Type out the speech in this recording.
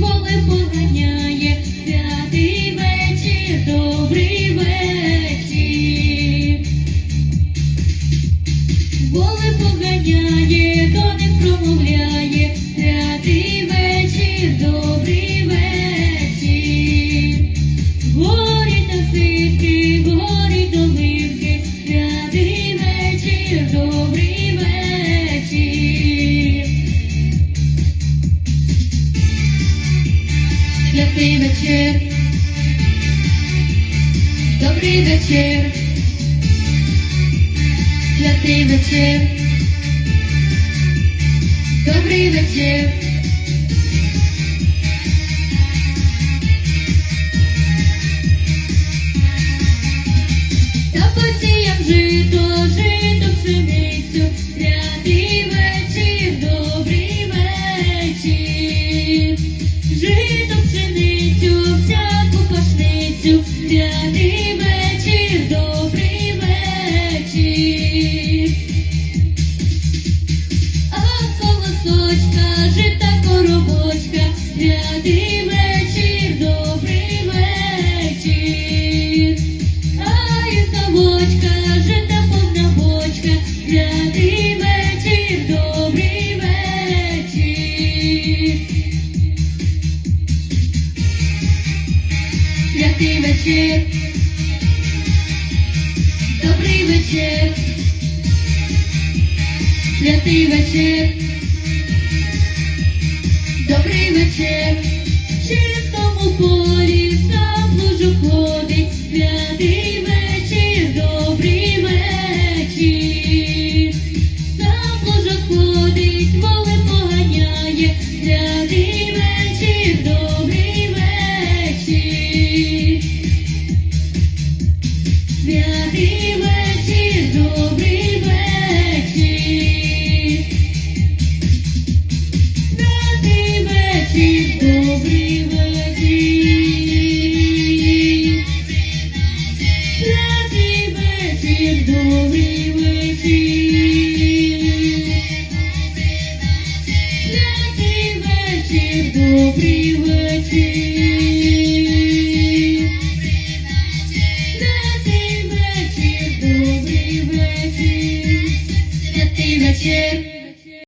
воли поганяє, святий вечір, добрий вечір. Воли поганяє, до них промовляє, святий вечір, добрий вечір. Горі та ситки, горі долинки, святий вечір, добрий вечір. Святий вечір, добрий вечір. Святий вечір, добрий вечір. Святий вечір, добрий вечір. А і совочка, жита повна бочка, святий вечір, добрий вечір. Святий вечір, добрий вечір. Святий вечір, добрий в чистому полі сам лужу ходить, святий вечір, добрий вечір, сам лужу ходить, воли поганяє, святий вечір, добрий вечір. Святий вечір, добрий вечір. Святий вечір, добрий вечір, святий вечір,